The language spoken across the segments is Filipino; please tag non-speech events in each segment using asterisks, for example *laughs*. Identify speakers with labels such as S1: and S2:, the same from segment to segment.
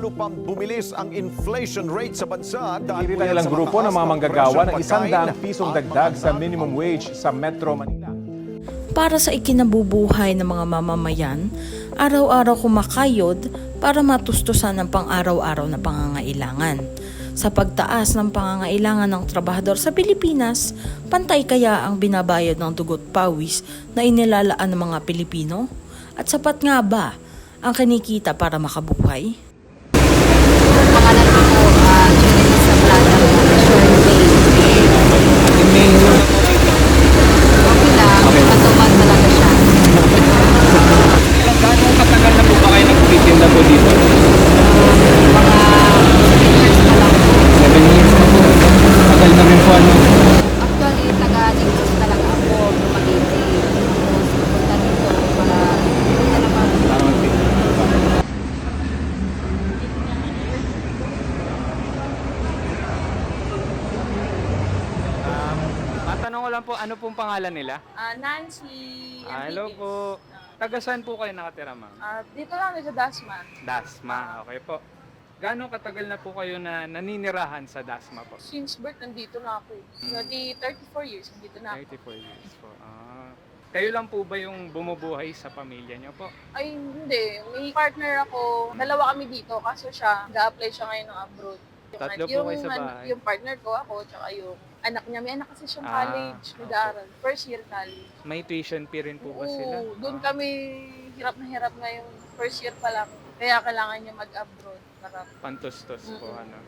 S1: lalo pang bumilis ang inflation rate sa bansa dahil
S2: Hindi
S1: po yan sa
S2: grupo ng mga
S1: na
S2: manggagawa ng
S1: ng
S2: isang daang pisong dagdag sa minimum wage sa Metro Manila.
S3: para sa ikinabubuhay ng mga mamamayan, araw-araw kumakayod para matustusan ang pang-araw-araw na pangangailangan. Sa pagtaas ng pangangailangan ng trabahador sa Pilipinas, pantay kaya ang binabayad ng dugot pawis na inilalaan ng mga Pilipino? At sapat nga ba ang kinikita para makabuhay?
S4: pangalan ko po, uh, Julie sa Plata, Short Bay. Okay lang, matuman talaga siya.
S5: Ilang gaano katagal na po ba kayo nagtitinda po dito?
S4: Mga 10 years pa lang po.
S5: 7 years na po. Tagal na rin po ano.
S4: Actually, taga-Negros talaga ako, Dumaguete. Tapos, pupunta dito para hindi na naman.
S5: Para magtitinda. Um, matanong ko lang po, ano pong pangalan nila?
S6: Ah, Nancy.
S5: Ah, hello
S6: Enriquez.
S5: po. Taga saan po kayo nakatira, ma'am?
S6: Ah, dito lang sa Dasma.
S5: Dasma, okay po. Gaano katagal na po kayo na naninirahan sa Dasma po?
S6: Since birth, nandito na ako.
S5: Hmm.
S6: Di 34 years, nandito na ako.
S5: 34 years po. Ah. Kayo lang po ba yung bumubuhay sa pamilya niyo po?
S6: Ay, hindi. May partner ako. Dalawa kami dito. Kaso siya, ga-apply siya ngayon ng abroad.
S5: Tatlo po kayo sa bahay?
S6: Yung partner ko ako, tsaka yung anak niya. May anak kasi siyang
S5: Ah,
S6: college. Nag-aaral. First year college.
S5: May tuition fee rin po ba sila?
S6: Oo, doon
S5: Ah.
S6: kami hirap na hirap ngayon. First year pa lang. Kaya kailangan niya mag-abroad. Para,
S5: Pantustos po,
S6: Mm-mm.
S5: ano.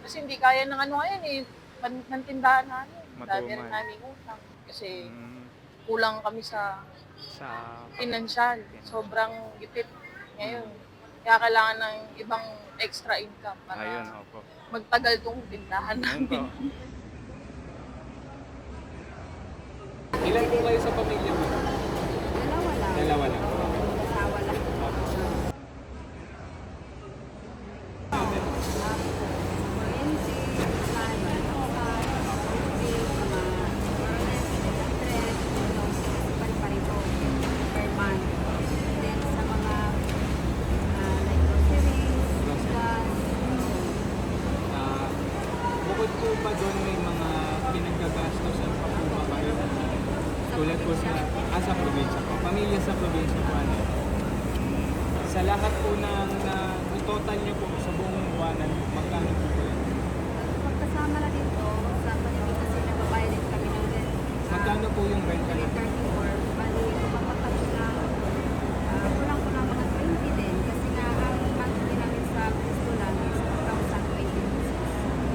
S6: kasi hindi kaya ng ano ngayon eh. Pan, ng tindahan namin. Dami rin
S5: Matumal.
S6: namin utang. Kasi
S5: Mm,
S6: kulang kami sa
S5: sa
S6: financial. Sobrang gipit ngayon. Kaya kailangan ng ibang extra income para
S5: Ayun, opo.
S6: magtagal tong tindahan
S5: Ayun po.
S6: namin.
S5: Ilan po kayo sa pamilya
S4: Sa
S5: Magkano po yung rent
S4: Bali,
S5: nyo?
S4: 34. Bali, kumapatag ko na, ah, kulang ko na mga 20 din. Kasi nga, ang monthly namin sa gusto lang is 1,020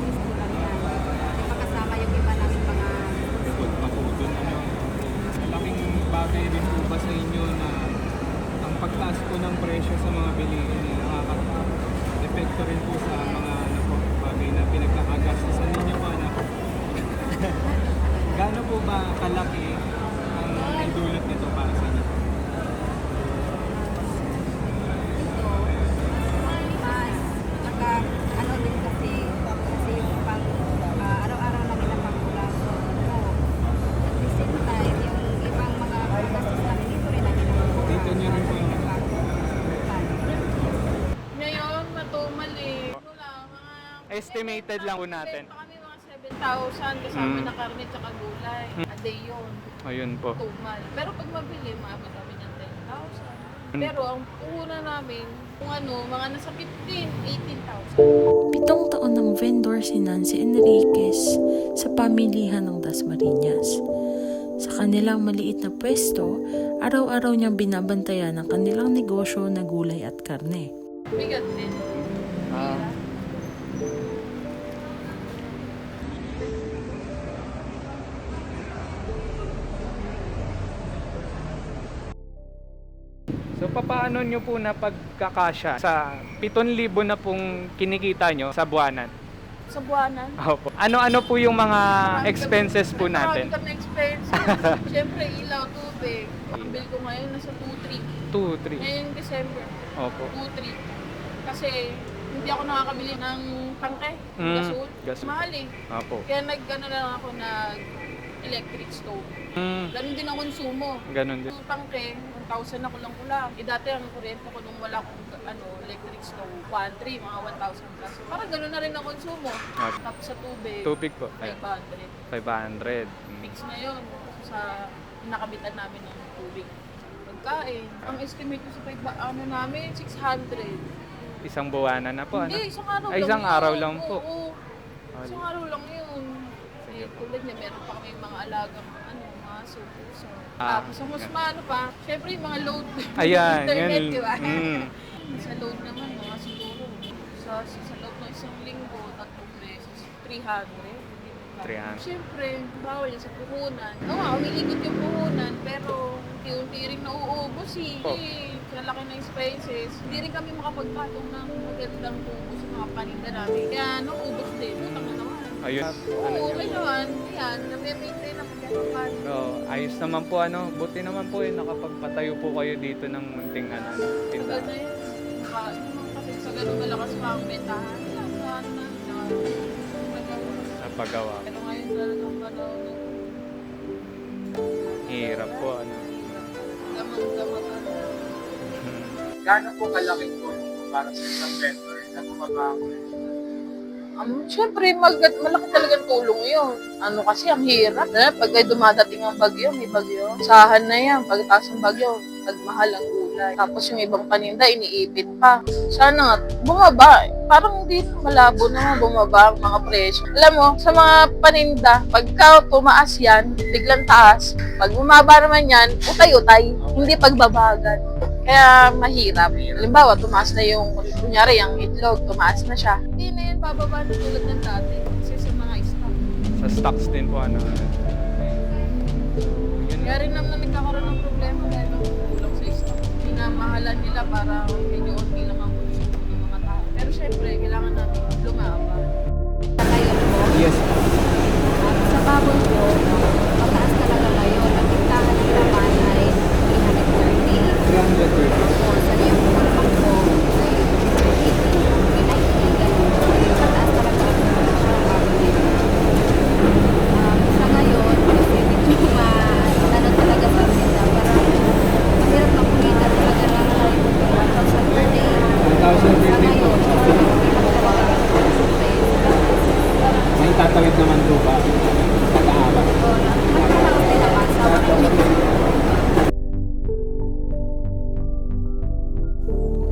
S4: Gusto lang yan. Kasi makasama yung iba namin mga
S5: Bukod pa po doon, ano? Malaking bagay rin po ba sa inyo na ang pagtaas po ng presyo sa mga bilihin eh, nakaka-epekto rin po sa mga ano po, bagay na pinagkakagastosan ninyo po anak. Gaano po ba kalaki ang idulot nito para sa inyo?
S4: dito. Mas, naka, ano din kasi, kasi yung pang, ah, araw-araw namin na pangkulang ko. At the same time, yung ibang mga gastos namin, dito rin namin nakukuha.
S5: Dito niyo rin po yung
S6: Ngayon, matumal eh. Ano lang, mga...
S5: Estimated lang po natin.
S6: Benta kami mga 7,000 kasama
S5: Mm.
S6: na karne tsaka gulay. A day yun.
S5: Ayun po.
S6: Tumal. Pero pag mabili, maabot kami ng 10,000.
S5: Mm.
S6: Pero ang puhunan namin, kung ano, mga nasa 15, 18,000.
S3: Pitong taon ng vendor si Nancy Enriquez sa pamilihan ng Dasmariñas. Sa kanilang maliit na pwesto, araw-araw niyang binabantayan ang kanilang negosyo na gulay at karne.
S6: Bigat din.
S5: Ah. So papaano nyo po na pagkakasya sa 7,000 na pong kinikita nyo sa buwanan?
S6: Sa buwanan.
S5: Opo. Ano-ano po yung mga expenses po natin?
S6: Marami kami expenses. *laughs* Siyempre, ilaw, tubig. Ang bill ko ngayon nasa 2-3.
S5: 2, 3.
S6: Ngayon December,
S5: Opo.
S6: 2-3. Kasi hindi ako nakakabili ng tangke,
S5: Mm,
S6: gasol.
S5: gasol.
S6: Mahal eh.
S5: Opo.
S6: Kaya nag ano lang ako nag electric stove.
S5: Mm,
S6: Ganun din ang konsumo.
S5: ganun din.
S6: Yung tangke, 1,000 na kulang kulang. Eh dati ang kuryente ko nung wala akong ano, electric stove, 1,300, mga 1,000 plus. Parang ganun na rin ang konsumo.
S5: Ah.
S6: Tapos sa tubig,
S5: Tubig po. Ay,
S6: 500.
S5: 500. Mm.
S6: Fix na yun sa nakabitan namin ng tubig. Pagkain, ang estimate ko sa pag ano namin, 600.
S5: Isang buwanan na po, ano?
S6: Hindi, isang araw
S5: Ay,
S6: lang
S5: isang
S6: yun.
S5: araw lang po.
S6: Oo, isang araw lang yun. Eh, tulad niya, meron pa kami mga alagang ano, mga puso.
S5: Ah,
S6: Tapos ang mas maano pa, syempre yung mga load.
S5: Ayan,
S6: internet,
S5: yun.
S6: di ba?
S5: Mm. *laughs*
S6: sa load naman, mga siguro, sa, sa loob ng isang linggo, tatlong beses, 300.
S5: 300.
S6: Siyempre, bawal yan sa puhunan. Oo nga, umiikot yung puhunan, pero unti-unti rin nauubos eh.
S5: Oh.
S6: Eh, sa laki ng expenses, hindi rin kami makapagpatong ng magandang tubo sa mga paninda namin. Kaya nauubos din, utang na naman.
S5: Ayun.
S6: Oo, okay naman. Ayan, nami-maintain naman kahit paano.
S5: Oh, ayos naman po ano, buti naman po eh, nakapagpatayo po kayo dito ng munting ano,
S6: Tagal
S5: tindahan.
S6: yun. Naka, yun naman kasi sa ganun malakas pa ang bentahan. Sa ano.
S5: Napagawa.
S6: Pero ngayon talagang ano,
S5: Hirap po ano.
S2: Gaano po kalaki po para sa isang vendor na bumabago?
S6: Um, Siyempre, mag malaki talagang tulong yun. Ano kasi, ang hirap. Eh, pag ay dumadating ang bagyo, may bagyo. Sahan na yan. Pagkatapos ng bagyo, nagmahal ang gulay. Tapos yung ibang paninda, iniipit pa. Sana nga, bumaba. Parang hindi na malabo na bumaba ang mga presyo. Alam mo, sa mga paninda, pagka tumaas yan, biglang taas. Pag bumaba naman yan, utay-utay. Hindi pagbabagan. Kaya mahirap. Halimbawa, tumaas na yung, kunyari, yung itlog, tumaas na siya. Hindi na yan bababa na tulad ng dati. Kasi sa mga stock.
S5: Sa stocks din po ano. Yun.
S6: Kaya rin naman nagkakaroon ng problema dahil ang kulang sa stock. Minamahalan nila para medyo okay lang ang konsumo ng mga tao. Pero syempre, kailangan natin lumaban.
S4: Ngayon po,
S5: Yes.
S4: at sa baboy po,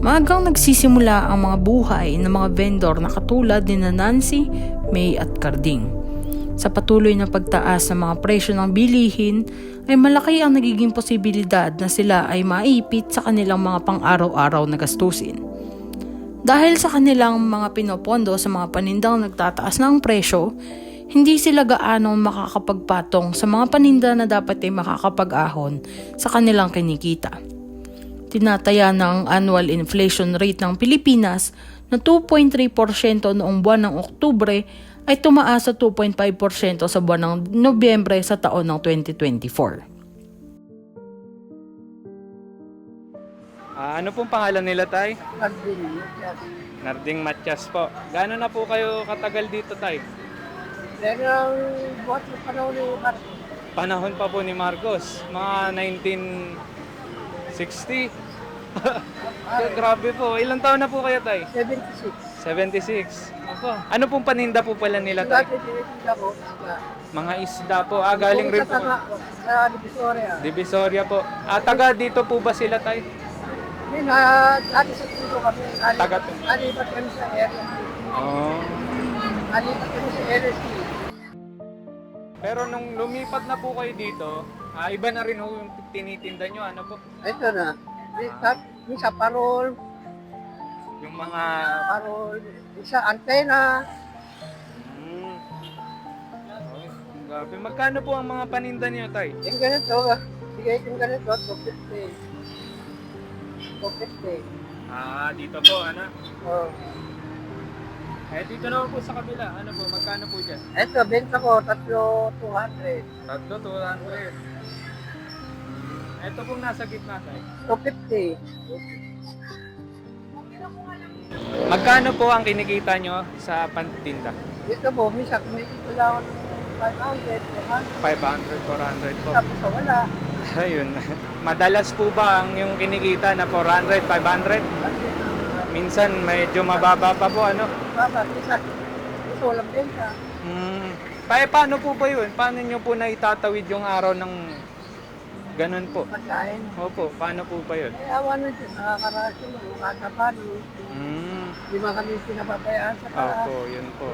S3: Maagang nagsisimula ang mga buhay ng mga vendor na katulad ni na Nancy, May at Carding. Sa patuloy na pagtaas ng mga presyo ng bilihin, ay malaki ang nagiging posibilidad na sila ay maipit sa kanilang mga pang-araw-araw na gastusin. Dahil sa kanilang mga pinopondo sa mga panindang nagtataas ng presyo, hindi sila gaano makakapagpatong sa mga paninda na dapat ay makakapag-ahon sa kanilang kinikita tinataya ng annual inflation rate ng Pilipinas na 2.3% noong buwan ng Oktubre ay tumaas sa 2.5% sa buwan ng Nobyembre sa taon ng 2024.
S5: Ah, ano pong pangalan nila, Tay? Narding Matias po. Gaano na po kayo katagal dito, Tay?
S7: Pero buhat ng panahon ni Marcos,
S5: Panahon pa po ni Marcos, mga 1960. *laughs* Grabe po. Ilang taon na po kayo, Tay?
S7: 76.
S5: 76. Opo. Ano pong paninda po pala nila,
S7: Dati
S5: Tay?
S7: tinitinda ko, isda.
S5: Mga isda po. Ah, galing rin
S7: Sa
S5: po.
S7: ko, sa Divisoria.
S5: Divisoria po. Ah, taga dito po ba sila, Tay?
S7: Hindi na, dati sa tulo kami,
S5: Taga-
S7: alipat, alipat kami sa area.
S5: Oh.
S7: Alipat kami sa C.
S5: Pero nung lumipat na po kayo dito, ah, iba na rin ho yung tinitinda nyo. Ano po?
S7: Ito na. Isa, isa parol,
S5: Yung mga...
S7: parol, isa antena.
S5: Hmm. Okay. Grabe. Magkano po ang mga paninda niyo, Tay?
S7: Yung ganito, sige yung ganito, 250. 250.
S5: Ah, dito po, ano?
S7: Oh.
S5: Eh, dito naman po sa kabila. Ano po, magkano po dyan?
S7: Ito, benta ko, tatlo, 200.
S5: Tatlo, 200. Ito pong nasa gitna, Tay.
S7: 250.
S5: Magkano po ang kinikita nyo sa pantinda?
S7: Dito po, misa, kumikita lang ako ng 500,
S5: 500, 400 po.
S7: tapos wala.
S5: Ayun. *laughs* Madalas po ba ang yung kinikita na 400, 500? Minsan medyo mababa pa po ano?
S7: Baba, isa. Ito walang benta.
S5: Hmm. Pa, paano po ba yun? Paano nyo po naitatawid yung araw ng ganun po?
S7: Pagkain.
S5: Opo, paano po ba yun?
S7: Ay, awan na dyan. Nakakarasyo. Makakapano.
S5: Hmm.
S7: Di ba kami pinapabayaan sa para.
S5: Opo, yun po.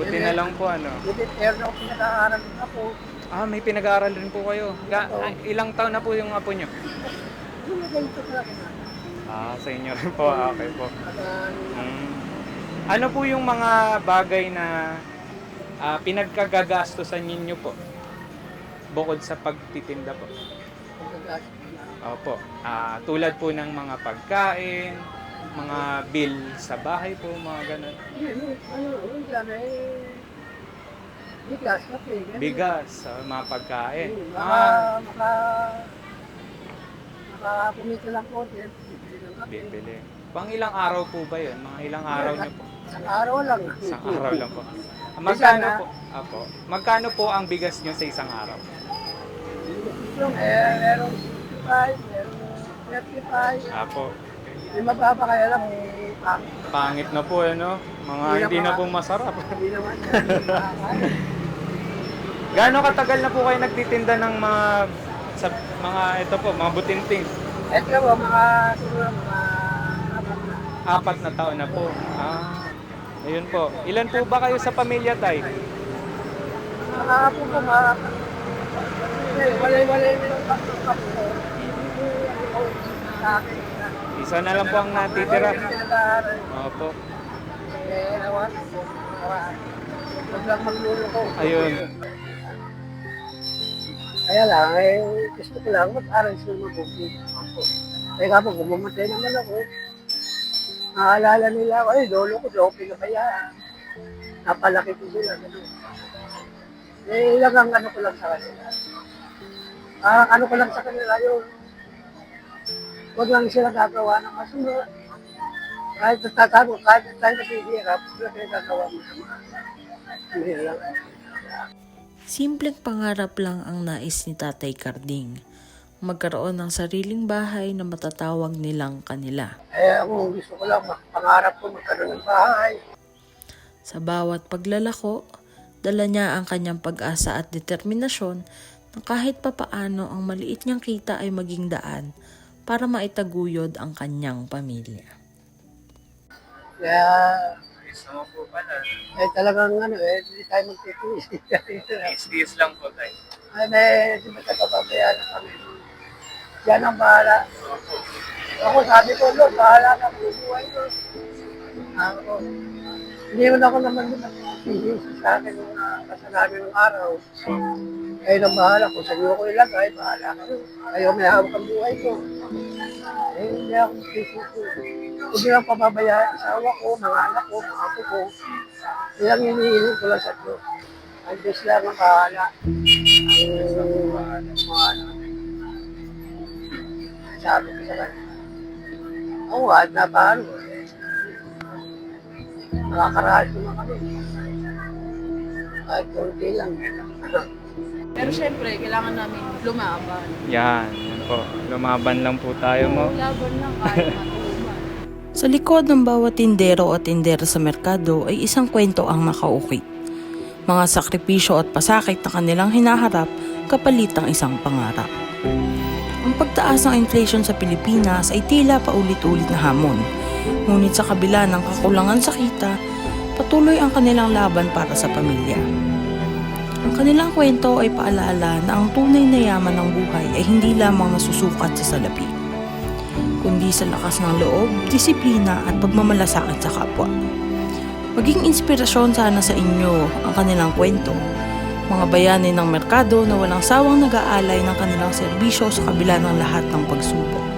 S5: Buti na lang po ano.
S7: Hindi, pero ako pinag-aaral ako.
S5: Ah, may pinag-aaral rin po kayo. Ga- ilang taon na po yung apo nyo?
S7: Yung ganito talaga na.
S5: Ah, sa inyo rin po. Ah, Okay po. Mm. Ano po yung mga bagay na ah, pinagkagagastosan ninyo po? Bukod sa pagtitinda po. Opo. Ah, tulad po ng mga pagkain, mga bill sa bahay po, mga ganun.
S7: Ano, eh. Bigas po eh.
S5: Bigas, ah, mga pagkain.
S7: Maka,
S5: Ah,
S7: maka, maka kumita lang. Bibili.
S5: Pang ilang araw po ba yun? Mga ilang araw niyo po?
S7: Isang araw lang.
S5: Isang araw lang po. Magkano po? Apo. Magkano po ang bigas niyo sa isang araw?
S7: Yung, eh, meron 65, meron 35.
S5: Apo.
S7: Kaya lang, may pangit.
S5: Pangit na po ano. Mga
S7: Hindi
S5: hindi
S7: na
S5: na
S7: pa-
S5: po masarap. *laughs*
S7: Hindi naman.
S5: Gaano katagal na po kayo nagtitinda ng mga sa mga ito po, mga butinting?
S7: Ito po, mga, siguro mga, apat na.
S5: Apat na taon na po. Ah. Ayun po. Ilan po ba kayo sa pamilya, Tay?
S7: Mga apo po, mga apat. Walay-walay nilang. Sa akin.
S5: Isa na lang po ang natitira. Opo.
S7: Eh, po. Awan. Huwag lang magluloko.
S5: Ayun.
S7: Kaya lang, eh, gusto ko lang, mag-aral sila mabuti. Kaya po, kung mamatay naman ako, naaalala nila ako, ay, lolo ko, lolo pinabayaan. Napalaki ko sila, gano'n. Eh, ilang ang ano ko lang sa kanila. Ah, ano ko lang sa kanila yun. Huwag lang sila gagawa ng masama. Kahit natatago, kahit tayo naghihirap, wala kayo gagawa ng masama. Hindi lang.
S3: Simpleng pangarap lang ang nais ni Tatay Carding. Magkaroon ng sariling bahay na matatawag nilang kanila.
S7: Eh, ako gusto ko lang, pangarap ko magkaroon ng bahay.
S3: Sa bawat paglalako, dala niya ang kanyang pag-asa at determinasyon na kahit papaano ang maliit niyang kita ay maging daan para maitaguyod ang kanyang pamilya.
S7: Kaya,
S2: Gusto mo po pala.
S7: eh talagang ano eh, hindi tayo magtitiis.
S2: Tiis lang po tayo.
S7: Ay, may, di ba tayo papabayaan ng kami? Yan ang bahala. Ako sabi ko, Lord, bahala ka, bubuhay ko. Ako, hindi mo na ako naman nagtitiis sa akin ng uh, kasalanan ng araw. Kayo nang bahala kung saan ko ilagay, bahala ka. Kayo may hawak ang buhay ko. Eh, hindi ako magtitiis. Huwag niyo lang pababayaan ang asawa ko, mga anak ko, mga apo ko. Ilang hinihiling ko lang sa Diyos. Ang Diyos lang ang bahala. Ang mga ano. Sabi ko sa kanya. Oo, at na paano. eh. Nakakarahan ko na kami. Kahit kunti lang.
S6: Pero syempre, kailangan namin lumaban.
S5: Yan, yan po. Lumaban lang po tayo mo.
S6: Laban lang kahit matuman. *laughs*
S3: Sa likod ng bawat tindero o tindera sa merkado ay isang kwento ang nakaukit. Mga sakripisyo at pasakit na kanilang hinaharap kapalit ang isang pangarap. Ang pagtaas ng inflation sa Pilipinas ay tila paulit-ulit na hamon. Ngunit sa kabila ng kakulangan sa kita, patuloy ang kanilang laban para sa pamilya. Ang kanilang kwento ay paalala na ang tunay na yaman ng buhay ay hindi lamang nasusukat sa salapi kundi sa lakas ng loob, disiplina at pagmamalasakit sa kapwa. Maging inspirasyon sana sa inyo ang kanilang kwento. Mga bayani ng merkado na walang sawang nag-aalay ng kanilang serbisyo sa kabila ng lahat ng pagsubok.